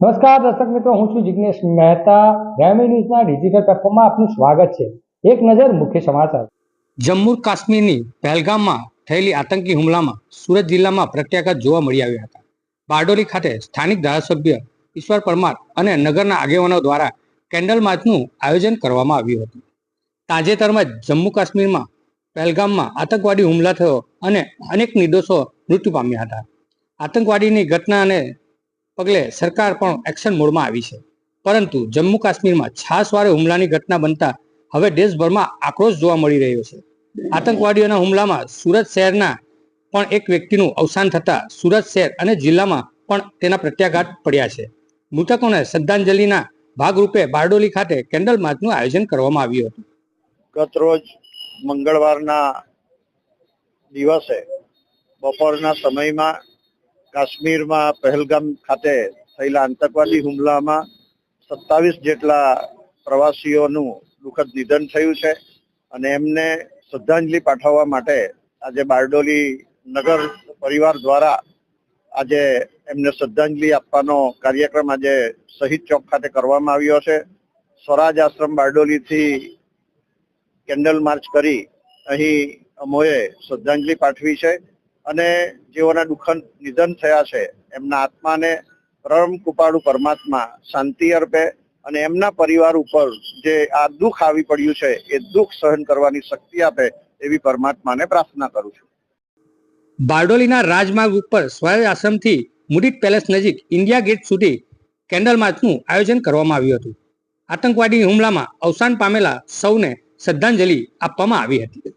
નમસ્કાર દર્શક મિત્રો, હું છું જિગ્નેશ મહેતા. ગ્રામી ન્યૂઝના ડિજિટલ પ્લેટફોર્મમાં આપનું સ્વાગત છે. એક નજર મુખ્ય સમાચાર. જમ્મુ કાશ્મીરની પહેલગામમાં થયેલી આતંકી હુમલામાં સુરત જિલ્લામાં પ્રત્યાઘાત જોવા મળી આવ્યા હતા. બારડોલી ખાતે સ્થાનિક ધારાસભ્ય ઈશ્વર પરમાર અને નગરના આગેવાનો દ્વારા કેન્ડલ માર્ચનું આયોજન કરવામાં આવ્યું હતું. તાજેતરમાં જમ્મુ કાશ્મીરમાં પહેલગામમાં આતંકવાદી હુમલા થયો અને અનેક નિર્દોષો મૃત્યુ પામ્યા હતા. આતંકવાદીની ઘટનાને પગલે સરકાર પણ એક્શન મોડમાં આવી છે. પરંતુ જમ્મુ કાશ્મીરમાં છાસવારે હુમલાની ઘટના બનતા હવે દેશભરમાં આક્રોશ જોવા મળી રહ્યો છે. આતંકવાદીઓના હુમલામાં સુરત શહેરના પણ એક વ્યક્તિનું અવસાન થતા સુરત શહેર અને જિલ્લામાં પણ તેના પ્રત્યાઘાત પડ્યા છે. મૃતકોને શ્રદ્ધાંજલિના ભાગરૂપે બારડોલી ખાતે કેન્ડલ માર્ચનું આયોજન કરવામાં આવ્યું હતું. ગત રોજ મંગળવારના દિવસે બપોરના સમયમાં કાશ્મીરમાં પહેલગામ ખાતે થયેલા આતંકવાદી હુમલામાં સત્તાવીસ જેટલા પ્રવાસીઓનું દુઃખદ નિધન થયું છે અને એમને શ્રદ્ધાંજલિ પાઠવવા માટે આજે બારડોલી નગર પરિવાર દ્વારા આજે એમને શ્રદ્ધાંજલિ આપવાનો કાર્યક્રમ આજે શહીદ ચોક ખાતે કરવામાં આવ્યો છે. સ્વરાજ આશ્રમ બારડોલીથી કેન્ડલ માર્ચ કરી અહીં અમોએ શ્રદ્ધાંજલિ પાઠવી છે. અને જેઓના દુઃખદ નિધન થયા છે, એમના આત્માને પરમ કૃપાળુ પરમાત્મા શાંતિ અર્પે અને એમના પરિવાર ઉપર જે આ દુઃખ આવી પડ્યું છે, એ દુઃખ સહન કરવાની શક્તિ આપે એવી પરમાત્માને પ્રાર્થના કરું છું. બારડોલીના રાજમાર્ગ ઉપર સ્વરાજ આશ્રમથી મુડિત પેલેસ નજીક ઇન્ડિયા ગેટ સુધી કેન્ડલ માર્ચનું આયોજન કરવામાં આવ્યું હતું. આતંકવાદી હુમલામાં અવસાન પામેલા સૌને શ્રદ્ધાંજલિ આપવામાં આવી હતી.